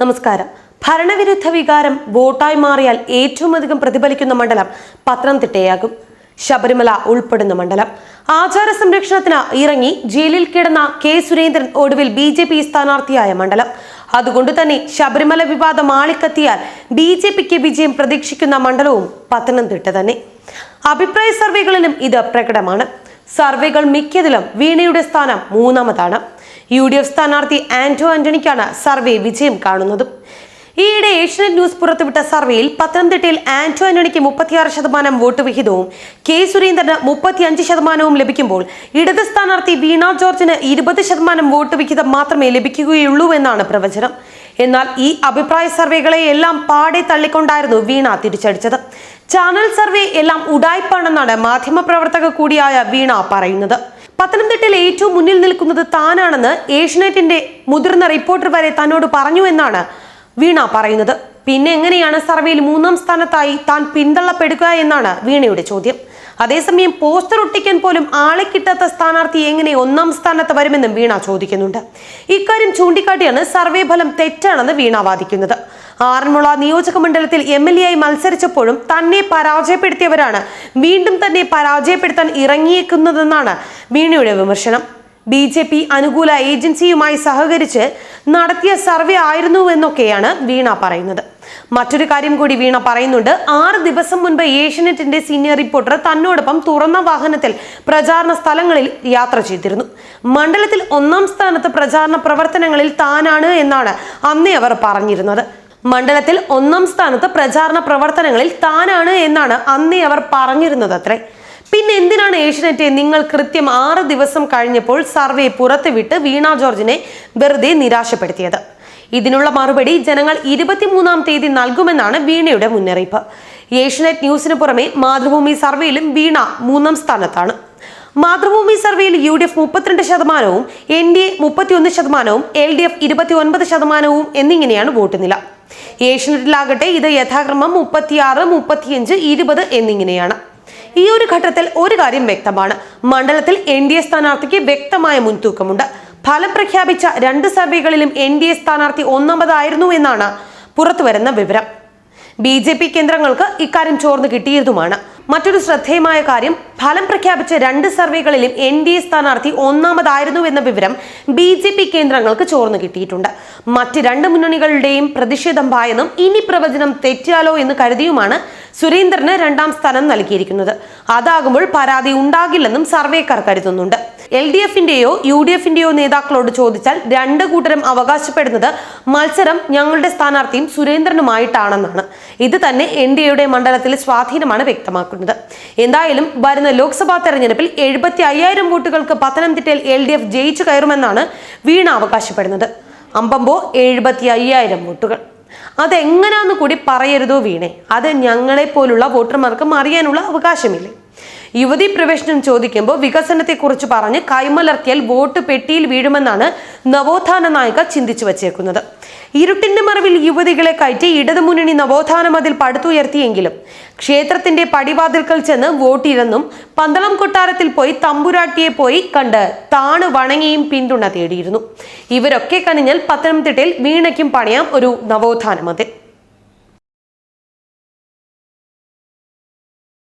നമസ്കാരം. ഭരണവിരുദ്ധ വികാരം വോട്ടായി മാറിയാൽ ഏറ്റവും അധികം പ്രതിഫലിക്കുന്ന മണ്ഡലം പത്തനംതിട്ടയാകും. ശബരിമല ഉൾപ്പെടുന്ന മണ്ഡലം. ആചാര സംരക്ഷണത്തിന് ഇറങ്ങി ജയിലിൽ കിടന്ന കെ സുരേന്ദ്രൻ ഒടുവിൽ ബി ജെ പി സ്ഥാനാർത്ഥിയായ മണ്ഡലം. അതുകൊണ്ട് തന്നെ ശബരിമല വിവാദം ആളിക്കത്തിയാൽ ബി ജെ പിക്ക് വിജയം പ്രതീക്ഷിക്കുന്ന മണ്ഡലവും പത്തനംതിട്ട തന്നെ. അഭിപ്രായ സർവേകളിലും ഇത് പ്രകടമാണ്. സർവേകൾ മിക്കതിലും വീണയുടെ സ്ഥാനം മൂന്നാമതാണ്. യു ഡി എഫ് സ്ഥാനാർത്ഥി ആന്റോ ആന്റണിക്കാണ് സർവേ വിജയം കാണുന്നത്. ഈയിടെ ഏഷ്യനെറ്റ് ന്യൂസ് പുറത്തുവിട്ട സർവേയിൽ പത്തനംതിട്ടയിൽ ആന്റോ ആന്റണിക്ക് മുപ്പത്തിയാറ് ശതമാനം വോട്ട് വിഹിതവും കെ സുരേന്ദ്രന് മുപ്പത്തിയഞ്ച് ശതമാനവും ലഭിക്കുമ്പോൾ ഇടത് സ്ഥാനാർത്ഥി വീണ ജോർജിന് ഇരുപത് ശതമാനം വോട്ട് വിഹിതം മാത്രമേ ലഭിക്കുകയുള്ളൂ എന്നാണ് പ്രവചനം. എന്നാൽ ഈ അഭിപ്രായ സർവേകളെ എല്ലാം പാടെ തള്ളിക്കൊണ്ടായിരുന്നു വീണ തിരിച്ചടിച്ചത്. ചാനൽ സർവേ എല്ലാം ഉടായ്പാണെന്നാണ് മാധ്യമപ്രവർത്തക കൂടിയായ വീണ പറയുന്നത്. പത്തനംതിട്ടയിൽ ഏറ്റവും മുന്നിൽ നിൽക്കുന്നത് താനാണെന്ന് ഏഷ്യനെറ്റിന്റെ മുതിർന്ന റിപ്പോർട്ടർ വരെ തന്നോട് പറഞ്ഞു എന്നാണ് വീണ പറയുന്നത്. പിന്നെ എങ്ങനെയാണ് സർവേയിൽ മൂന്നാം സ്ഥാനത്തായി താൻ പിന്തള്ളപ്പെടുക എന്നാണ് വീണയുടെ ചോദ്യം. അതേസമയം പോസ്റ്റർ ഒട്ടിക്കാൻ പോലും ആളെ കിട്ടാത്ത സ്ഥാനാർത്ഥി എങ്ങനെ ഒന്നാം സ്ഥാനത്ത് വരുമെന്നും വീണ ചോദിക്കുന്നുണ്ട്. ഇക്കാര്യം ചൂണ്ടിക്കാട്ടിയാണ് സർവേ ഫലം തെറ്റാണെന്ന് വീണ വാദിക്കുന്നത്. ആറന്മുള നിയോജക മണ്ഡലത്തിൽ എം എൽ എ ആയി മത്സരിച്ചപ്പോഴും തന്നെ പരാജയപ്പെടുത്തിയവരാണ് വീണ്ടും തന്നെ പരാജയപ്പെടുത്താൻ ഇറങ്ങിയേക്കുന്നതെന്നാണ് വീണയുടെ വിമർശനം. ബി ജെ പി അനുകൂല ഏജൻസിയുമായി സഹകരിച്ച് നടത്തിയ സർവേ ആയിരുന്നു എന്നൊക്കെയാണ് വീണ പറയുന്നത്. മറ്റൊരു കാര്യം കൂടി വീണ പറയുന്നുണ്ട്. ആറ് ദിവസം മുൻപ് ഏഷ്യനെറ്റിന്റെ സീനിയർ റിപ്പോർട്ടർ തന്നോടൊപ്പം തുറന്ന വാഹനത്തിൽ പ്രചാരണ സ്ഥലങ്ങളിൽ യാത്ര ചെയ്തിരുന്നു. മണ്ഡലത്തിൽ ഒന്നാം സ്ഥാനത്ത് പ്രചാരണ പ്രവർത്തനങ്ങളിൽ താനാണ് എന്നാണ് അന്നേ അവർ പറഞ്ഞിരുന്നത്. മണ്ഡലത്തിൽ ഒന്നാം സ്ഥാനത്ത് പ്രചാരണ പ്രവർത്തനങ്ങളിൽ താനാണ് എന്നാണ് അന്നേ അവർ പറഞ്ഞിരുന്നത് അത്രേ പിന്നെ എന്തിനാണ് ഏഷ്യനെറ്റ് നിങ്ങൾ കൃത്യം ആറ് ദിവസം കഴിഞ്ഞപ്പോൾ സർവേ പുറത്തുവിട്ട് വീണ ജോർജിനെ വെറുതെ നിരാശപ്പെടുത്തിയത്? ഇതിനുള്ള മറുപടി ജനങ്ങൾ ഇരുപത്തിമൂന്നാം തീയതി നൽകുമെന്നാണ് വീണയുടെ മുന്നറിയിപ്പ്. ഏഷ്യനെറ്റ് ന്യൂസിന് പുറമെ മാതൃഭൂമി സർവേയിലും വീണ മൂന്നാം സ്ഥാനത്താണ്. മാതൃഭൂമി സർവേയിൽ യു ഡി എഫ് മുപ്പത്തിരണ്ട് ശതമാനവും എൻ ഡി എ മുപ്പത്തിയൊന്ന് ശതമാനവും എൽ ഡി എഫ് ഇരുപത്തി ഒൻപത് ശതമാനവും എന്നിങ്ങനെയാണ് വോട്ട് നില. ഏഷ്യനെറ്റിലാകട്ടെ ഇത് യഥാക്രമം മുപ്പത്തിയാറ് മുപ്പത്തിയഞ്ച് ഇരുപത് എന്നിങ്ങനെയാണ്. ഈ ഒരു ഘട്ടത്തിൽ ഒരു കാര്യം വ്യക്തമാണ്. മണ്ഡലത്തിൽ എൻ ഡി എ സ്ഥാനാർത്ഥിക്ക് വ്യക്തമായ മുൻതൂക്കമുണ്ട്. ഫലം പ്രഖ്യാപിച്ച രണ്ട് സഭകളിലും എൻ ഡി എ സ്ഥാനാർത്ഥി ഒന്നാമതായിരുന്നു എന്നാണ് പുറത്തുവരുന്ന വിവരം. ബി ജെ പി കേന്ദ്രങ്ങൾക്ക് ഇക്കാര്യം ചോർന്ന് കിട്ടിയതുമാണ്. മറ്റൊരു ശ്രദ്ധേയമായ കാര്യം ഫലം പ്രഖ്യാപിച്ച രണ്ട് സർവേകളിലും എൻ ഡി എ സ്ഥാനാർത്ഥി ഒന്നാമതായിരുന്നു എന്ന വിവരം ബി ജെ പി കേന്ദ്രങ്ങൾക്ക് ചോർന്നു കിട്ടിയിട്ടുണ്ട്. മറ്റ് രണ്ട് മുന്നണികളുടെയും പ്രതിഷേധം ഭയന്നും ഇനി പ്രവചനം തെറ്റിയാലോ എന്ന് കരുതിയുമാണ് സുരേന്ദ്രന് രണ്ടാം സ്ഥാനം നൽകിയിരിക്കുന്നത്. അതാകുമ്പോൾ പരാതി ഉണ്ടാകില്ലെന്നും സർവേക്കാർ കരുതുന്നുണ്ട്. എൽ ഡി എഫിന്റെയോ യു ഡി എഫിന്റെയോ നേതാക്കളോട് ചോദിച്ചാൽ രണ്ട് കൂട്ടരും അവകാശപ്പെടുന്നത് മത്സരം ഞങ്ങളുടെ സ്ഥാനാർത്ഥിയും സുരേന്ദ്രനുമായിട്ടാണെന്നാണ്. ഇത് തന്നെ എൻ ഡി എയുടെ മണ്ഡലത്തിൽ സ്വാധീനമാണ് വ്യക്തമാക്കുന്നത്. എന്തായാലും വരുന്ന ലോക്സഭാ തെരഞ്ഞെടുപ്പിൽ എഴുപത്തി അയ്യായിരം വോട്ടുകൾക്ക് പത്തനംതിട്ടയിൽ എൽ ഡി എഫ് ജയിച്ചു കയറുമെന്നാണ് വീണ അവകാശപ്പെടുന്നത്. അമ്പമ്പോ എഴുപത്തി അയ്യായിരം വോട്ടുകൾ. അതെങ്ങനാന്ന് കൂടി പറയരുതോ വീണേ. അത് ഞങ്ങളെ പോലുള്ള വോട്ടർമാർക്കും അറിയാനുള്ള അവകാശമില്ലേ? യുവതി പ്രവേശനം ചോദിക്കുമ്പോൾ വികസനത്തെക്കുറിച്ച് പറഞ്ഞ് കൈമലർത്തിയാൽ വോട്ട് പെട്ടിയിൽ വീഴുമെന്നാണ് നവോത്ഥാന നായിക ചിന്തിച്ചു വച്ചേക്കുന്നത്. ഇരുട്ടിന്റെ മറവിൽ യുവതികളെ കയറ്റി ഇടതുമുന്നണി നവോത്ഥാന മതിൽ പടുത്തുയർത്തിയെങ്കിലും ക്ഷേത്രത്തിന്റെ പടിവാതിൽക്കൽ ചെന്ന് വോട്ടിരുന്നും പന്തളം കൊട്ടാരത്തിൽ പോയി തമ്പുരാട്ടിയെ പോയി കണ്ട് താണു വണങ്ങിയും പിന്തുണ തേടിയിരുന്നു. ഇവരൊക്കെ കനിഞ്ഞാൽ പത്തനംതിട്ടയിൽ വീണയ്ക്കും പണിയാം ഒരു നവോത്ഥാന മതിൽ